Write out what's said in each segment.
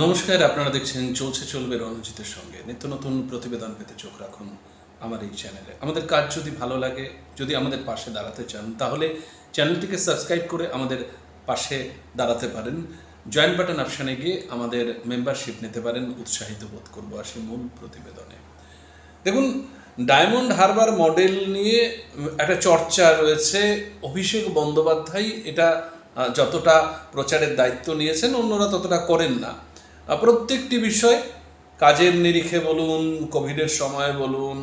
নমস্কার, আপনারা দেখছেন চলছে চলবে রণজিতের সঙ্গে। নিত্য নতুন প্রতিবেদন পেতে চোখ রাখুন আমার এই চ্যানেলে। আমাদের কাজ যদি ভালো লাগে, যদি আমাদের পাশে দাঁড়াতে চান, তাহলে চ্যানেলটিকে সাবস্ক্রাইব করে আমাদের পাশে দাঁড়াতে পারেন। জয়েন্ট বাটন অপশানে গিয়ে আমাদের মেম্বারশিপ নিতে পারেন। উৎসাহিত বোধ করব আসি মূল প্রতিবেদনে। দেখুন, ডায়মন্ড হারবার মডেল নিয়ে একটা চর্চা রয়েছে। অভিষেক বন্দ্যোপাধ্যায় এটা যতটা প্রচারের দায়িত্ব নিয়েছেন, অন্যরা ততটা করেন না। প্রত্যেকটি বিষয় কাজের নিরিখে বলুন, কোভিডের সময় বলুন,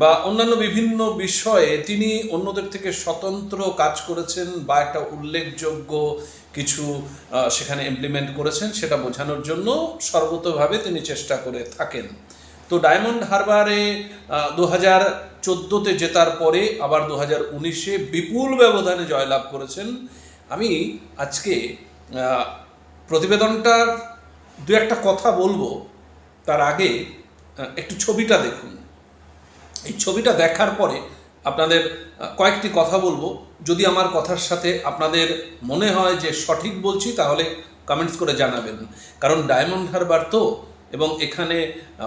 বা অন্যান্য বিভিন্ন বিষয়ে তিনি অন্যদের থেকে স্বতন্ত্র কাজ করেছেন বা একটা উল্লেখযোগ্য কিছু সেখানে ইমপ্লিমেন্ট করেছেন সেটা বোঝানোর জন্য সর্বতভাবে তিনি চেষ্টা করে থাকেন। তো ডায়মন্ড হারবারে দু হাজার চোদ্দোতে জেতার পরে আবার দু হাজার উনিশে বিপুল ব্যবধানে জয়লাভ করেছেন। আমি আজকে প্রতিবেদনটার দু একটা কথা বলব, তার আগে একটু ছবিটা দেখুন। এই ছবিটা দেখার পরে আপনাদের কয়েকটি কথা বলব। যদি আমার কথার সাথে আপনাদের মনে হয় যে সঠিক বলছি, তাহলে কমেন্টস করে জানাবেন। কারণ ডায়মন্ড হারবার তো, এবং এখানে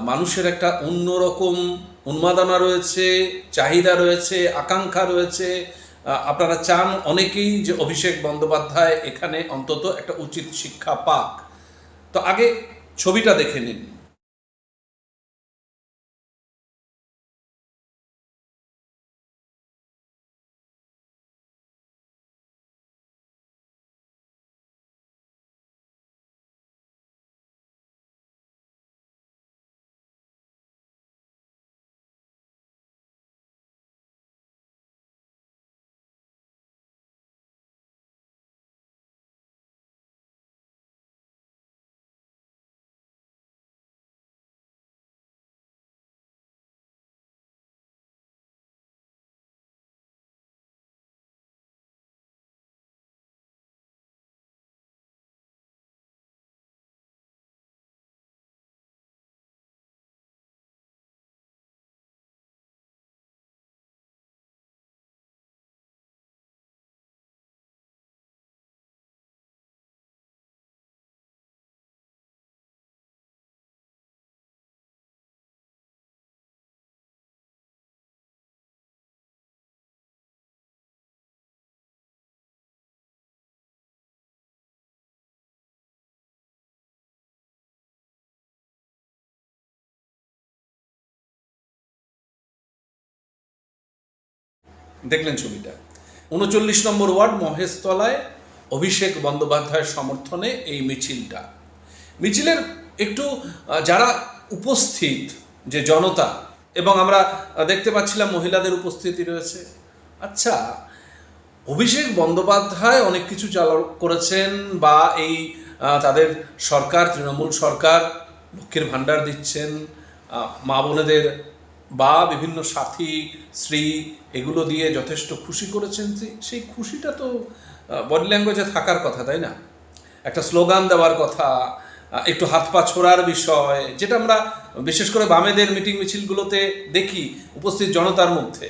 মানুষের একটা অন্যরকম উন্মাদনা রয়েছে, চাহিদা রয়েছে, আকাঙ্ক্ষা রয়েছে। আপনারা চান অনেকেই যে অভিষেক বন্দ্যোপাধ্যায় এখানে অন্তত একটা উচিত শিক্ষা পাক। তো আগে ছবিটা দেখে নিন। দেখলেন ছবিটা। উনচল্লিশ নম্বর ওয়ার্ড মহেশতলায় অভিষেক বন্দ্যোপাধ্যায়ের সমর্থনে এই মিছিলটা। মিছিলের একটু যারা উপস্থিত, যে জনতা, এবং আমরা দেখতে পাচ্ছিলাম মহিলাদের উপস্থিতি রয়েছে। আচ্ছা অভিষেক বন্দ্যোপাধ্যায় অনেক কিছু চালু, করেছেন বা এই তাদের সরকার, তৃণমূল সরকার, লক্ষ্মীর ভাণ্ডার দিচ্ছেন মা বোনেদের বা বিভিন্ন সাথী, স্ত্রী এগুলো দিয়ে যথেষ্ট খুশি করেছেন সেই খুশিটা তো বডি ল্যাঙ্গুয়েজে থাকার কথা, তাই না? একটা স্লোগান দেওয়ার কথা একটু হাত পা ছোড়ার বিষয়, যেটা আমরা বিশেষ করে বামেদের মিটিং মিছিলগুলোতে দেখি উপস্থিত জনতার মধ্যে।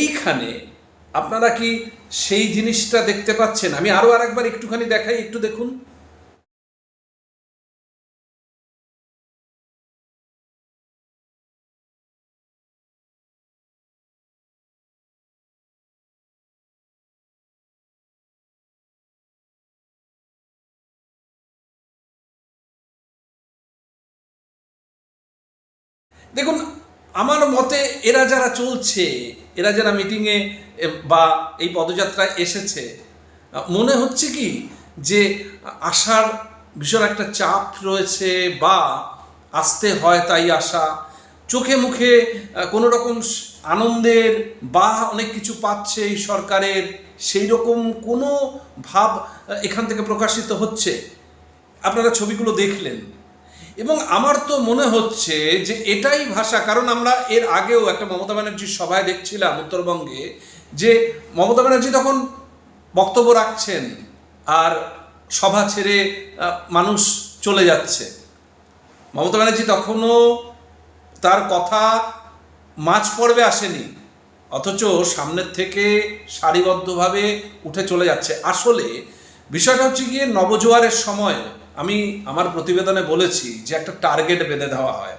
এইখানে আপনারা কি সেই জিনিসটা দেখতে পাচ্ছেন? আমি আরও আরেকবার একটুখানি দেখাই, একটু দেখুন। দেখুন, আমার মতে এরা যারা চলছে, এরা যারা মিটিংয়ে বা এই পদযাত্রায় এসেছে, মনে হচ্ছে কি যে আসার ভীষণ একটা চাপ রয়েছে বা আসতে হয় তাই আসা চোখে মুখে কোনো রকম আনন্দের বা অনেক কিছু পাচ্ছে এই সরকারের, সেই রকম কোনো ভাব এখান থেকে প্রকাশিত হচ্ছে। আপনারা ছবিগুলো দেখলেন। এবং আমার তো মনে হচ্ছে যে এটাই ভাষা, কারণ আমরা এর আগেও একটা মমতা ব্যানার্জির সভায় দেখছিলাম উত্তরবঙ্গে যে মমতা ব্যানার্জি তখন বক্তব্য রাখছেন আর সভা ছেড়ে মানুষ চলে যাচ্ছে। মমতা ব্যানার্জি তখনও তার কথা মাঝ পর্বে আসেনি, অথচ সামনের থেকে সারিবদ্ধভাবে উঠে চলে যাচ্ছে। আসলে বিষয়টা হচ্ছে গিয়ে নবজোয়ারের সময় আমি আমার প্রতিবেদনে বলেছি যে একটা টার্গেট বেঁধে দেওয়া হয়।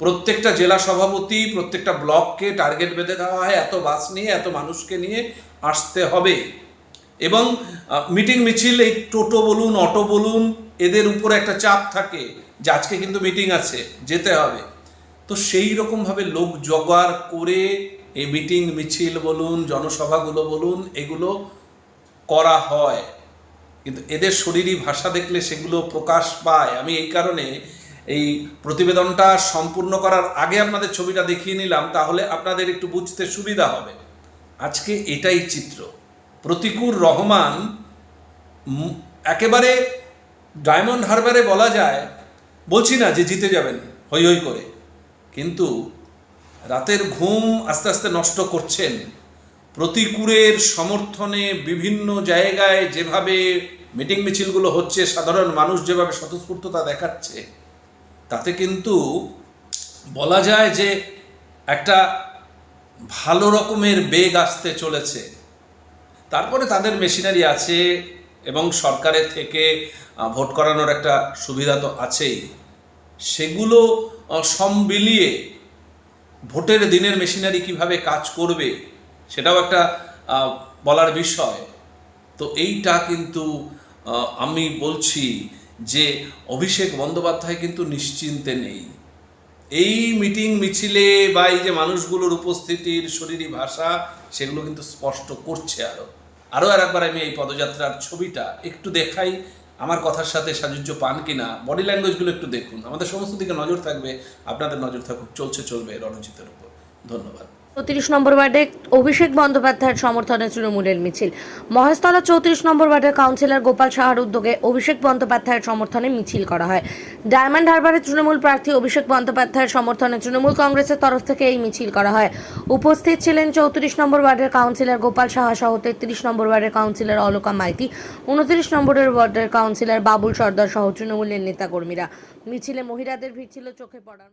প্রত্যেকটা জেলা সভাপতি, প্রত্যেকটা ব্লককে টার্গেট বেঁধে দেওয়া হয়, এত বাস নিয়ে, এত মানুষকে নিয়ে আসতে হবে। এবং মিটিং মিছিল, এই টোটো বলুন, অটো বলুন, এদের উপরে একটা চাপ থাকে যে আজকে কিন্তু মিটিং আছে, যেতে হবে। তো সেই রকমভাবে লোক জোগাড় করে এই মিটিং মিছিল বলুন, জনসভাগুলো বলুন, এগুলো করা হয়। কিন্তু এদের শরীরী ভাষা দেখলে সেগুলো প্রকাশ পায়। আমি এই কারণে এই প্রতিবেদনটা সম্পূর্ণ করার আগে আপনাদের ছবিটা দেখিয়ে নিলাম, তাহলে আপনাদের একটু বুঝতে সুবিধা হবে। আজকে এটাই চিত্র। প্রতিকুর রহমান একেবারে ডায়মন্ড হারবারে বলা যায়, বলছি না যে জিতে যাবেন হই হই করে। কিন্তু রাতের ঘুম আস্তে আস্তে নষ্ট করছেন। প্রতিকূরের সমর্থনে বিভিন্ন জায়গায় যেভাবে মিটিং মিছিলগুলো হচ্ছে সাধারণ মানুষ যেভাবে স্বতঃস্ফূর্ততা দেখাচ্ছে তাতে কিন্তু বলা যায় যে একটা ভালো রকমের বেগ আসতে চলেছে। তারপরে তাদের মেশিনারি আছে এবং সরকারের থেকে ভোট করানোর একটা সুবিধা তো আছেই। সেগুলো আহ, সব মিলিয়ে ভোটের দিনের মেশিনারি কীভাবে কাজ করবে সেটাও একটা বলার বিষয়। তো এইটা কিন্তু আমি বলছি যে অভিষেক বন্দ্যোপাধ্যায় কিন্তু নিশ্চিন্তে নেই। এই মিটিং মিছিলে বা এই যে মানুষগুলোর উপস্থিতির শরীরী ভাষা, সেগুলো কিন্তু স্পষ্ট করছে আরও আরও আর একবার আমি এই পদযাত্রার ছবিটা একটু দেখাই। আমার কথার সাথে সাযুজ্য পান কিনা বডি ল্যাঙ্গুয়েজগুলো একটু দেখুন। আমাদের সমস্ত দিকে নজর থাকবে, আপনাদের নজর থাকুক চলছে, চলবে রণজিতের উপর। ধন্যবাদ। চৌত্রিশ নম্বর ওয়ার্ডে অভিষেক বন্দ্যোপাধ্যায়ের সমর্থনে তৃণমূলের মিছিল। মহেশতলা চৌত্রিশ নম্বর ওয়ার্ডের কাউন্সিলর গোপাল সাহার উদ্যোগে অভিষেক বন্দ্যোপাধ্যায়ের সমর্থনে মিছিল করা হয়। ডায়মন্ড হারবারের তৃণমূল প্রার্থী অভিষেক বন্দ্যোপাধ্যায়ের সমর্থনে তৃণমূল কংগ্রেসের তরফ থেকে এই মিছিল করা হয়। উপস্থিত ছিলেন চৌত্রিশ নম্বর ওয়ার্ডের কাউন্সিলর গোপাল সাহা সহ তেত্রিশ নম্বর ওয়ার্ডের কাউন্সিলর অলোকা মাইতি, উনত্রিশ নম্বরের ওয়ার্ডের কাউন্সিলর বাবুল সর্দার সহ তৃণমূলের নেতাকর্মীরা। মিছিলে মহিলাদের ভিড় ছিল, চোখে মতো।